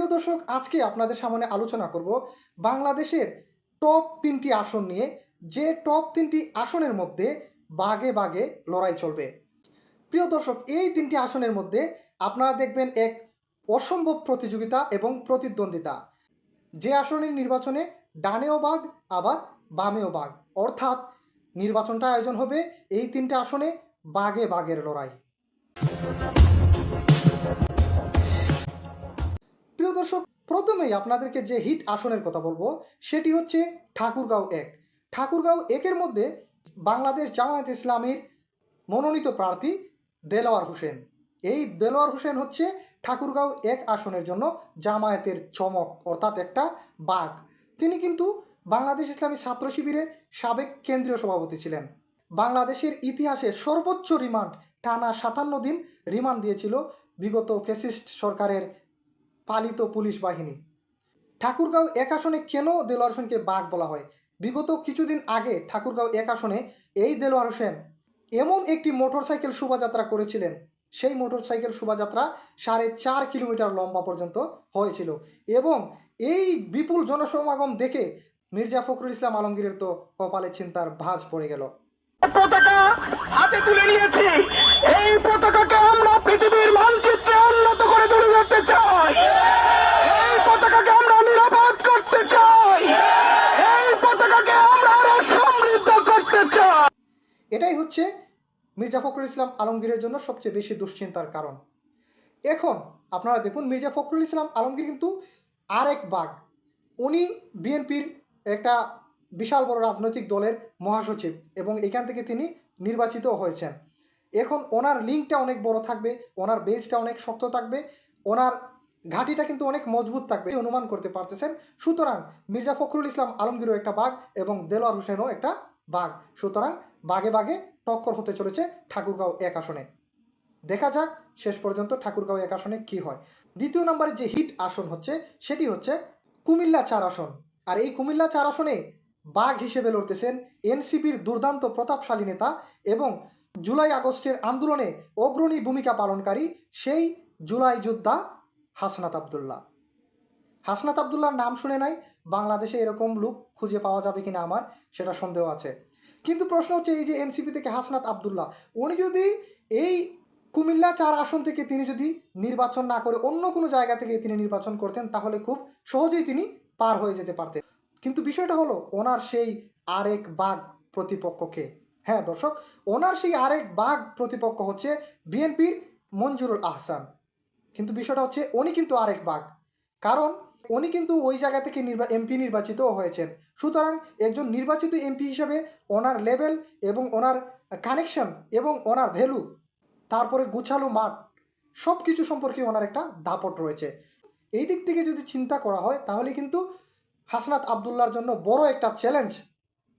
প্রিয় দর্শক, আজকে আপনাদের সামনে আলোচনা করব বাংলাদেশের টপ তিনটি আসন নিয়ে। যে টপ তিনটি আসনের মধ্যে বাগে বাগে লড়াই চলবে। প্রিয় দর্শক, এই তিনটি আসনের মধ্যে আপনারা দেখবেন এক অসম্ভব প্রতিযোগিতা এবং প্রতিদ্বন্দ্বিতা। যে আসনের নির্বাচনে ডানেও বাঘ, আবার বামেও বাঘ। অর্থাৎ নির্বাচনটা আয়োজন হবে এই তিনটে আসনে বাগে বাগের লড়াই। প্রিয় দর্শক, প্রথমেই আপনাদেরকে যে হিট আসনের কথা বলব, সেটি হচ্ছে ঠাকুরগাঁও এক। ঠাকুরগাঁও একের মধ্যে বাংলাদেশ জামায়াত ইসলামের মনোনীত প্রার্থী দেলোয়ার হোসেন। এই দেলোয়ার হোসেন হচ্ছে ঠাকুরগাঁও এক আসনের জন্য জামায়াতের চমক, অর্থাৎ একটা বাঘ। তিনি কিন্তু বাংলাদেশ ইসলামী ছাত্র শিবিরের সাবেক কেন্দ্রীয় সভাপতি ছিলেন। বাংলাদেশের ইতিহাসে সর্বোচ্চ রিমান্ড টানা সাতান্ন দিন রিমান্ড দিয়েছিল বিগত ফেসিস্ট সরকারের পালিত পুলিশ বাহিনী। ঠাকুরগাঁও এক আসনে কেন দেলোয়ার হোসেনকে বাঘ বলা হয়? বিগত কিছুদিন আগে ঠাকুরগাঁও এক আসনে এই দেলোয়ার হোসেন এমন একটি মোটরসাইকেল শোভাযাত্রা করেছিলেন। সেই মোটরসাইকেল শোভাযাত্রা সাড়ে চার কিলোমিটার লম্বা পর্যন্ত হয়েছিল এবং এই বিপুল জনসমাগম দেখে মির্জা ফখরুল ইসলাম আলমগীরের তো কপালে চিন্তার ভাঁজ পড়ে গেল। পতাকা হাতে তুলে নিয়েছি। এই এটাই হচ্ছে মির্জা ফখরুল ইসলাম আলমগীরের জন্য সবচেয়ে বেশি দুশ্চিন্তার কারণ। এখন আপনারা দেখুন, মির্জা ফখরুল ইসলাম আলমগীর কিন্তু আরেক বাঘ। উনি বিএনপির একটা বিশাল বড় রাজনৈতিক দলের মহাসচিব এবং এখান থেকে তিনি নির্বাচিত হয়েছেন। এখন ওনার লিঙ্কটা অনেক বড় থাকবে, ওনার বেসটা অনেক শক্ত থাকবে, ওনার ঘাটিটা কিন্তু অনেক মজবুত থাকবে অনুমান করতে পারতেছেন। সুতরাং মির্জা ফখরুল ইসলাম আলমগীরও একটা বাঘ এবং দেলোয়ার হোসেনও একটা বাঘ। সুতরাং বাঘে বাঘে টক্কর হতে চলেছে ঠাকুরগাঁও এক আসনে। দেখা যাক শেষ পর্যন্ত ঠাকুরগাঁও এক আসনে কি হয়। দ্বিতীয় নম্বরে যে হিট আসন হচ্ছে, সেটি হচ্ছে কুমিল্লা চার আসন। আর এই কুমিল্লা চার আসনে বাঘ হিসেবে লড়তেছেন এনসিপির দুর্দান্ত প্রতাপশালী নেতা এবং জুলাই আগস্টের আন্দোলনে অগ্রণী ভূমিকা পালনকারী সেই জুলাই যোদ্ধা হাসনাত আবদুল্লাহ। হাসনাত আবদুল্লাহর নাম শুনে নাই বাংলাদেশে এরকম লুক খুঁজে পাওয়া যাবে কিনা আমার সেটা সন্দেহ আছে। কিন্তু প্রশ্ন হচ্ছে এই যে এনসিপি থেকে হাসনাত আবদুল্লাহ, উনি যদি এই কুমিল্লা চার আসন থেকে তিনি যদি নির্বাচন না করে অন্য কোনো জায়গা থেকে তিনি নির্বাচন করতেন, তাহলে খুব সহজেই তিনি পার হয়ে যেতে পারতেন। কিন্তু বিষয়টা হলো, ওনার সেই আরেক বাঘ প্রতিপক্ষকে। হ্যাঁ দর্শক, ওনার সেই আরেক বাঘ প্রতিপক্ষ হচ্ছে বিএনপির মঞ্জুরুল আহসান। কিন্তু বিষয়টা হচ্ছে, উনি কিন্তু আরেক বাঘ। কারণ উনি কিন্তু ওই জায়গা থেকে নির্বা এমপি নির্বাচিতও হয়েছেন। সুতরাং একজন নির্বাচিত এমপি হিসাবে ওনার লেভেল এবং ওনার কানেকশন এবং ওনার ভ্যালু তারপরে গুছালো মাঠ সব কিছু সম্পর্কে ওনার একটা দাপট রয়েছে। এই দিক থেকে যদি চিন্তা করা হয়, তাহলে কিন্তু হাসনাত আবদুল্লার জন্য বড় একটা চ্যালেঞ্জ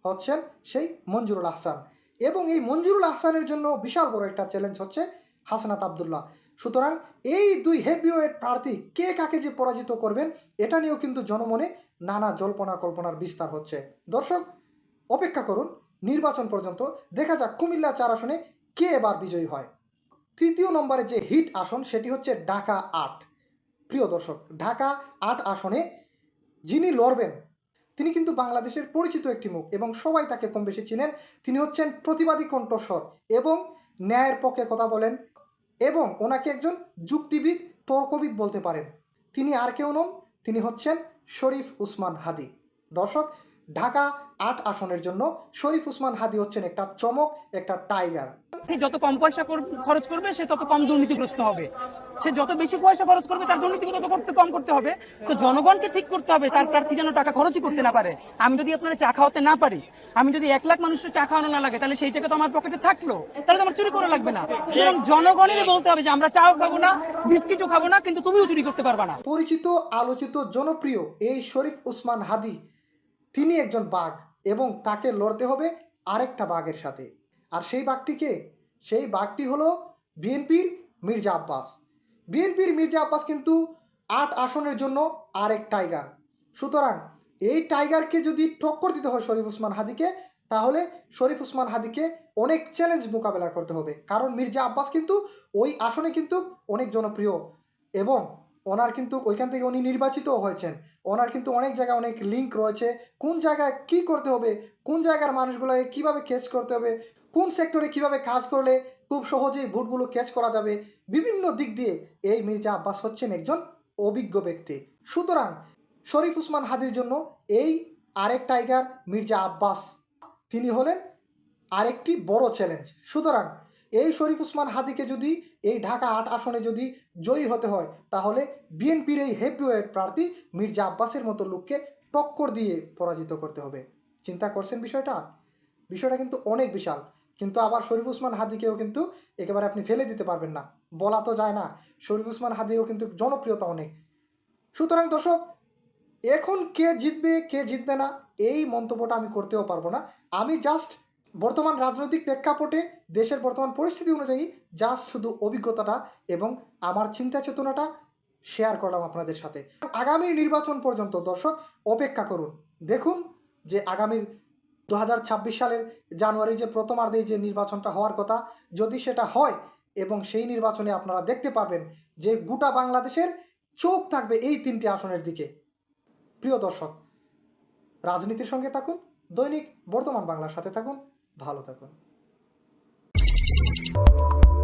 হচ্ছেন সেই মঞ্জুরুল আহসান। এবং এই মঞ্জুরুল আহসানের জন্য বিশাল বড় একটা চ্যালেঞ্জ হচ্ছে হাসনাত আবদুল্লাহ। সুতরাং এই দুই হেভিওয়েট প্রার্থী কে কাকে যে পরাজিত করবেন, এটা নিয়েও কিন্তু জনমনে নানা জল্পনা কল্পনার বিস্তার হচ্ছে। দর্শক, অপেক্ষা করুন, নির্বাচন পর্যন্ত দেখা যাক কুমিল্লা চার আসনে কে এবার বিজয়ী হয়। তৃতীয় নম্বরে যে হিট আসন, সেটি হচ্ছে ঢাকা আট। প্রিয় দর্শক, ঢাকা আট আসনে যিনি লড়বেন, তিনি কিন্তু বাংলাদেশের পরিচিত একটি মুখ এবং সবাই তাকে কম বেশি চিনেন। তিনি হচ্ছেন প্রতিবাদী কণ্ঠস্বর এবং ন্যায়ের পক্ষে কথা বলেন এবং ওনাকে একজন যুক্তিবিদ, তর্কবিদ বলতে পারেন। তিনি আর কেউ নন, তিনি হচ্ছেন শরীফ উসমান হাদি। দর্শক ঢাকা আট আসনের জন্য শরীফ উসমান হাদি হচ্ছেন একটা চমক একটা টাইগার। যত কম পয়সা খরচ করবে সে তত কম দুর্নীতিগ্রস্ত হবে। সে যত বেশি পয়সা খরচ করবে তার দুর্নীতি তত করতে কম করতে হবে। তো জনগণকে ঠিক করতে হবে তার প্রার্থী যেন টাকা খরচই করতে না পারে। আমি যদি আপনার চা খাওয়াতে না পারি আমি যদি এক লাখ মানুষের চা খাওয়ানো না লাগে তাহলে সেই টাকা তো আমার পকেটে থাকল। তাহলে তো আমার চুরি করা লাগবে না। সুতরাং জনগণেরই বলতে হবে যে আমরা চাও খাব না বিস্কিটও খাব না কিন্তু তুমিও চুরি করতে পারবা না। পরিচিত আলোচিত জনপ্রিয় এই শরীফ উসমান হাদি তিনি একজন বাঘ এবং তাকে লড়তে হবে আরেকটা বাঘের সাথে। আর সেই বাঘটিকে, সেই বাঘটি হলো বিএনপির মির্জা আব্বাস। বিএনপির মির্জা আব্বাস কিন্তু আট আসনের জন্য আরেক টাইগার। সুতরাং এই টাইগারকে যদি টক্কর দিতে হয় শরীফ উসমান হাদিকে, তাহলে শরীফ উসমান হাদিকে অনেক চ্যালেঞ্জ মোকাবেলা করতে হবে। কারণ মির্জা আব্বাস কিন্তু ওই আসনে কিন্তু অনেক জনপ্রিয় এবং ওনার কিন্তু ওইখান থেকে উনি নির্বাচিতও হয়েছেন। ওনার কিন্তু অনেক জায়গায় অনেক লিঙ্ক রয়েছে। কোন জায়গায় কি করতে হবে? কোন জায়গার মানুষগুলোকে কীভাবে ক্যাচ করতে হবে? কোন সেক্টরে কীভাবে কাজ করলে খুব সহজেই ভোটগুলো ক্যাচ করা যাবে? বিভিন্ন দিক দিয়ে এই মির্জা আব্বাস হচ্ছেন একজন অভিজ্ঞ ব্যক্তি। সুতরাং শরীফ উসমান হাদির জন্য এই আরেক টাইগার মির্জা আব্বাস। তিনি হলেন আরেকটি বড় চ্যালেঞ্জ সুতরাং এই শরীফ উসমান হাদিকে যদি এই ঢাকা আট আসনে যদি জয়ী হতে হয়, তাহলে বিএনপির এই হেভিওয়েট প্রার্থী মির্জা আব্বাসের মতো লোককে টক্কর দিয়ে পরাজিত করতে হবে। চিন্তা করছেন বিষয়টা? বিষয়টা কিন্তু অনেক বিশাল। কিন্তু আবার শরীফ উসমান হাদিকেও কিন্তু একেবারে আপনি ফেলে দিতে পারবেন না। বলা তো যায় না, শরীফ উসমান হাদিরও কিন্তু জনপ্রিয়তা অনেক। সুতরাং দর্শক, এখন কে জিতবে কে জিতবে না, এই মন্তব্যটা আমি করতেও পারব না। আমি জাস্ট বর্তমান রাজনৈতিক প্রেক্ষাপটে দেশের বর্তমান পরিস্থিতি অনুযায়ী জাস্ট শুধু অভিজ্ঞতাটা এবং আমার চিন্তা চেতনাটা শেয়ার করলাম আপনাদের সাথে। আগামী নির্বাচন পর্যন্ত দর্শক, অপেক্ষা করুন। দেখুন যে আগামীর দু হাজার ছাব্বিশ সালের জানুয়ারি যে প্রথমার্ধে যে নির্বাচনটা হওয়ার কথা, যদি সেটা হয় এবং সেই নির্বাচনে আপনারা দেখতে পারবেন যে গোটা বাংলাদেশের চোখ থাকবে এই তিনটি আসনের দিকে। প্রিয় দর্শক, রাজনীতির সঙ্গে থাকুন, দৈনিক বর্তমান বাংলার সাথে থাকুন, ভালো থাকুন। you.